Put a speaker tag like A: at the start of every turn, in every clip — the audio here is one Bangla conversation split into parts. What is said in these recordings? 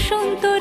A: বসন্ত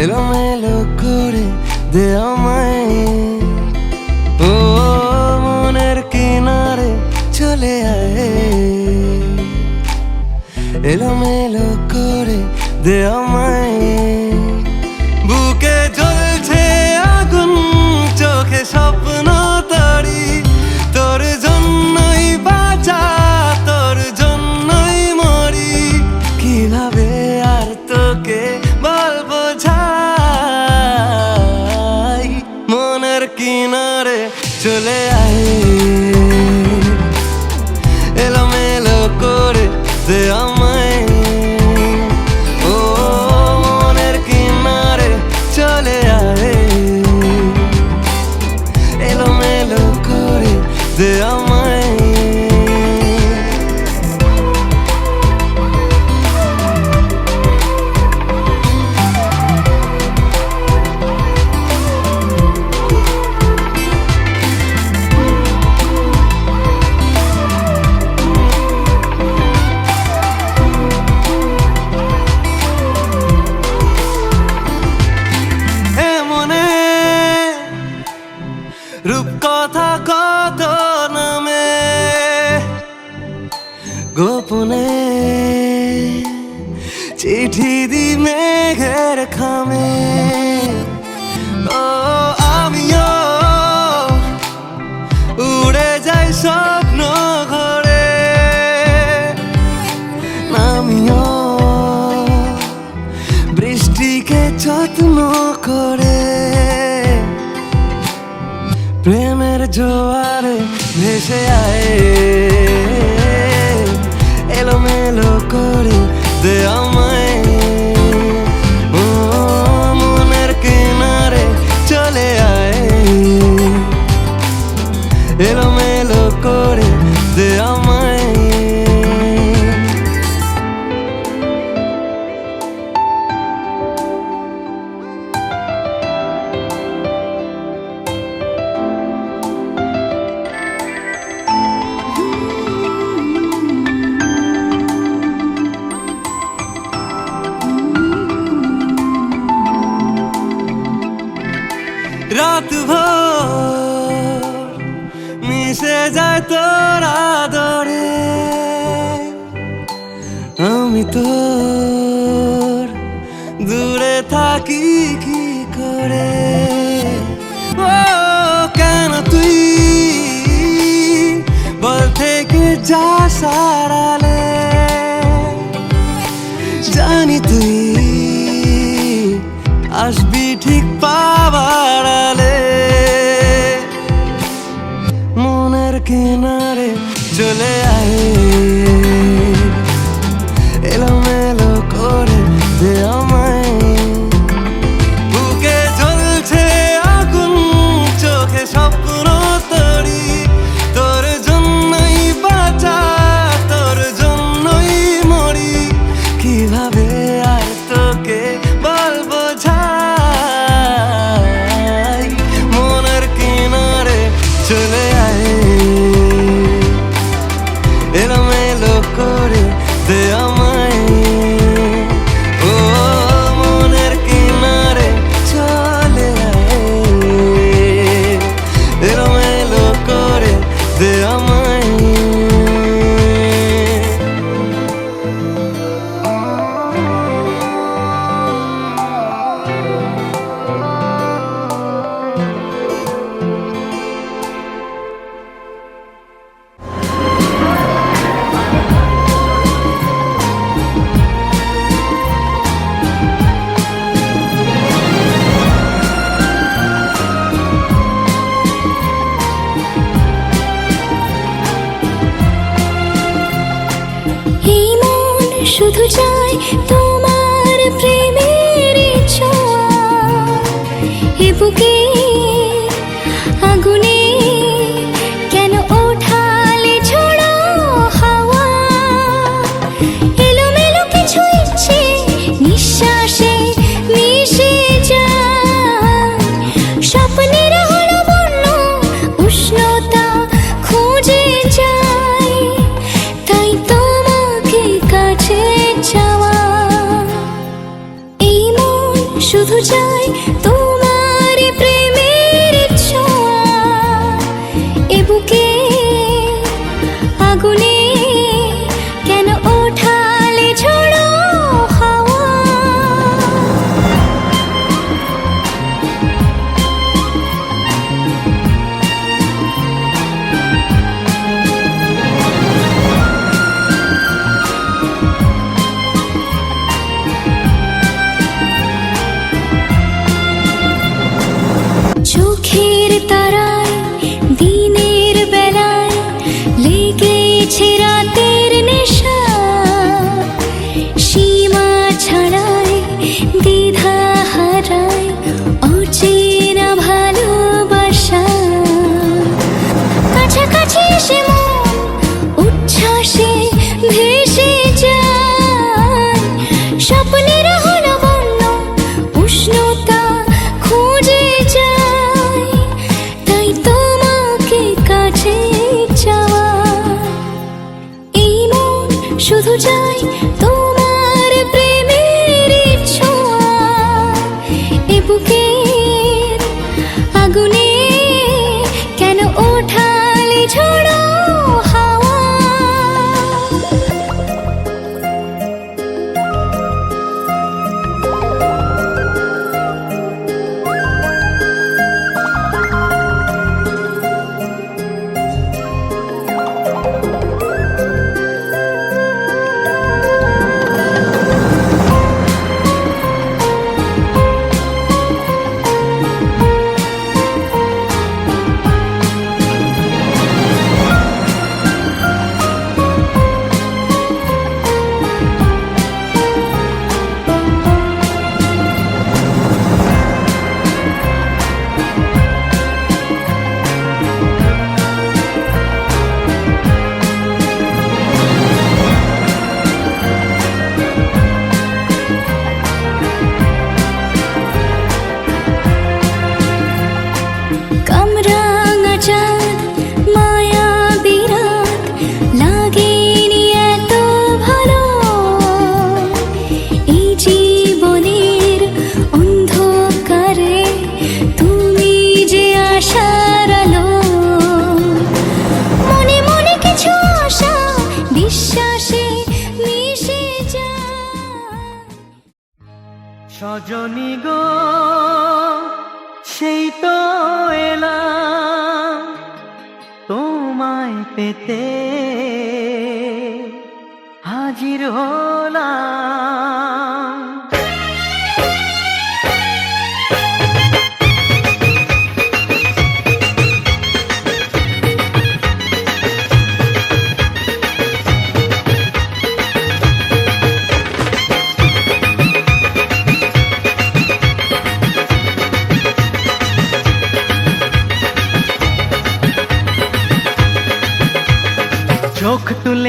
B: এলোমেলো করে দে আমায়। ও মনের কিনারে চলে আয়। এলোমেলো করে দে আমায়। জোয়ারে ভেসে আয় এলোমেলো করে দেয়াম আমি তোর দূরে থাকি কি করে? ও, কেন তুই বল থেকে যা সারালে? জানি তুই আসবি ঠিক পাবার মনের কিনারে চলে
C: 殊途窄，多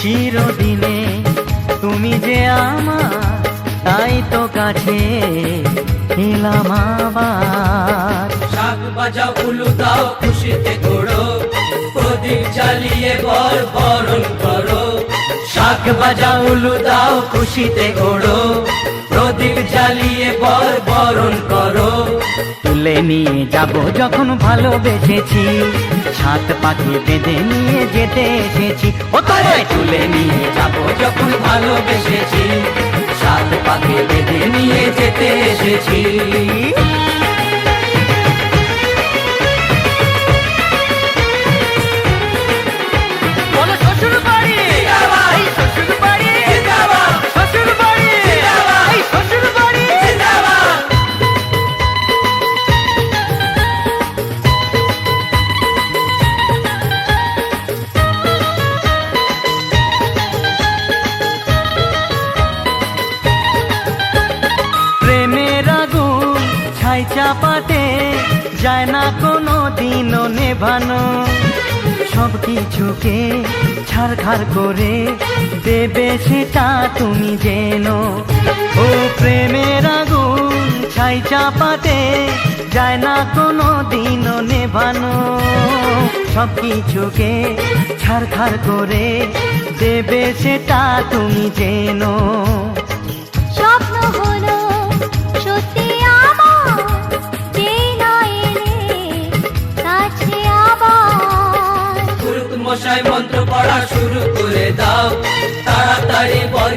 C: চিরদিনে। তুমি যে আমার, তাই তো কাছে এলাম আবার।
D: শাক বাজা উলু দাও, খুশিতে ঘোড়ো প্রদীপ জ্বালিয়ে বর বরণ করো। শাক বাজা উলু দাও, খুশিতে ঘোড়ো প্রদীপ জ্বালিয়ে বর বরণ করো।
C: তুলে নিয়ে যাব যখন ভালোবেসেছি। সাত পাখি বেঁধে নিয়ে যেতে এসেছি। ও তারে! তুলে নিয়ে যাব
D: যখন ভালোবেসেছি। সাত পাখি বেঁধে নিয়ে যেতে এসেছি।
C: ছাড়খাড় করে দেবে সেটা তুমি যেন ও প্রেমের আগুন ছাই চাপাতে যায় না কোনো দিনও নেভানো। সব কিছুকে ছাড়খাড় করে দেবে সেটা তুমি যেন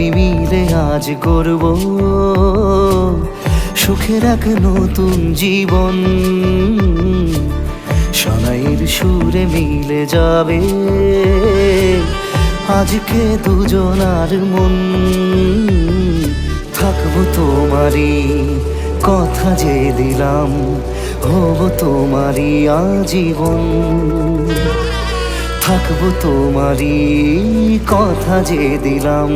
B: আমি মিলে আজ করব। সুখের এক নতুন জীবন। সানাইয়ের
E: সুরে মিলে যাবে। আজকে দুজনার মন। থাকব তোমারই কথা যে দিলাম। হব তোমারই আজীবন। থাকব তোমারই কথা যে দিলাম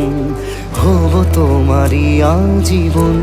E: হব তোমারই আজীবন।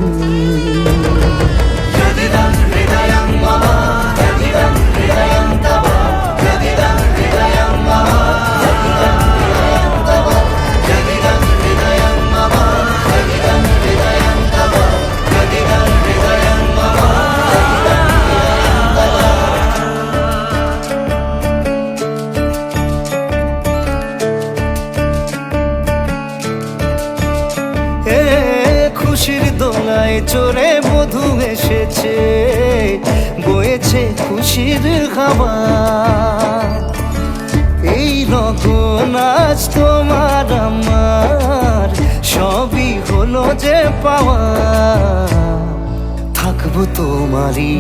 E: তোমারই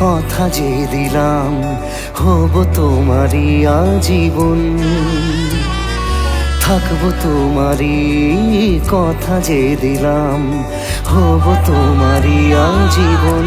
E: কথা যে দিলাম, হব তোমারই আজীবন। থাকব তোমারই কথা যে দিলাম, হব তোমারই আজীবন।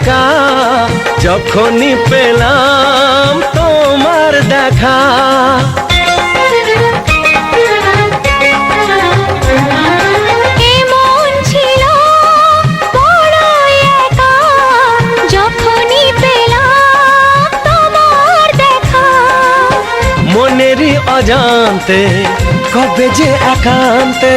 F: একা যখনই পেলাম তোমার দেখা। মনেরই অজান্তে কবে যে একান্তে।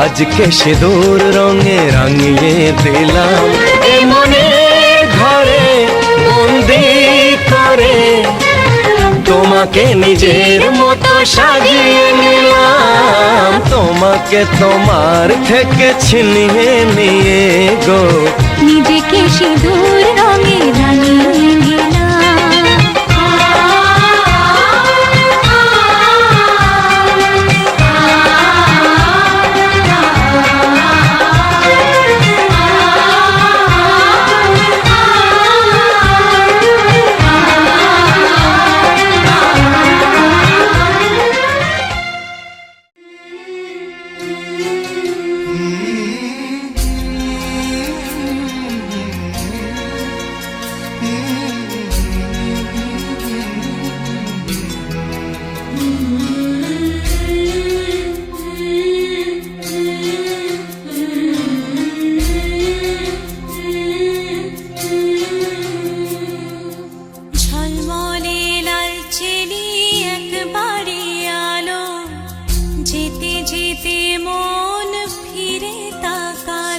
F: আজকে সিঁদুর রঙে রাঙিয়ে দিলাম মনে ঘরে বন্দি করে তোমাকে নিজের মতো সাজিয়ে নিলাম। তোমাকে তোমার থেকে ছিনিয়ে নিয়ে গো।
A: নিজেকে সিঁদুর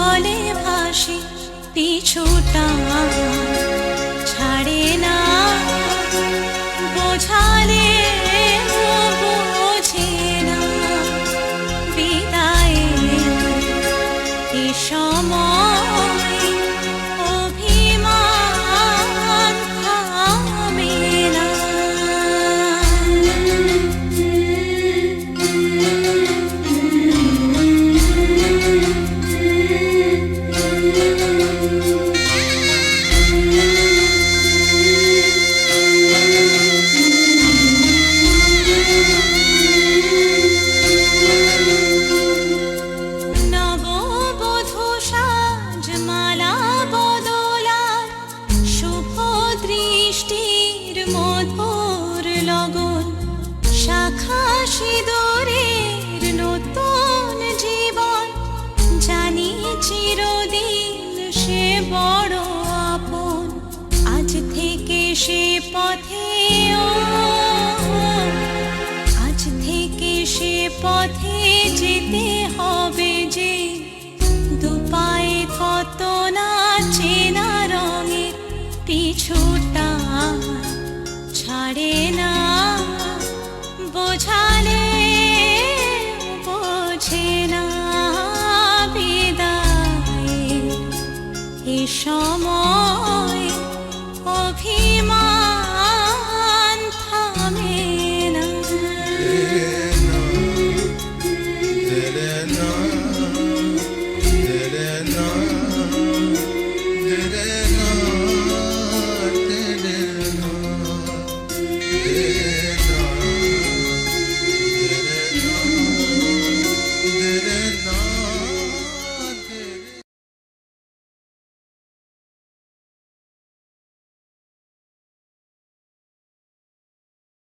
A: জলে ভাসি পিছুটা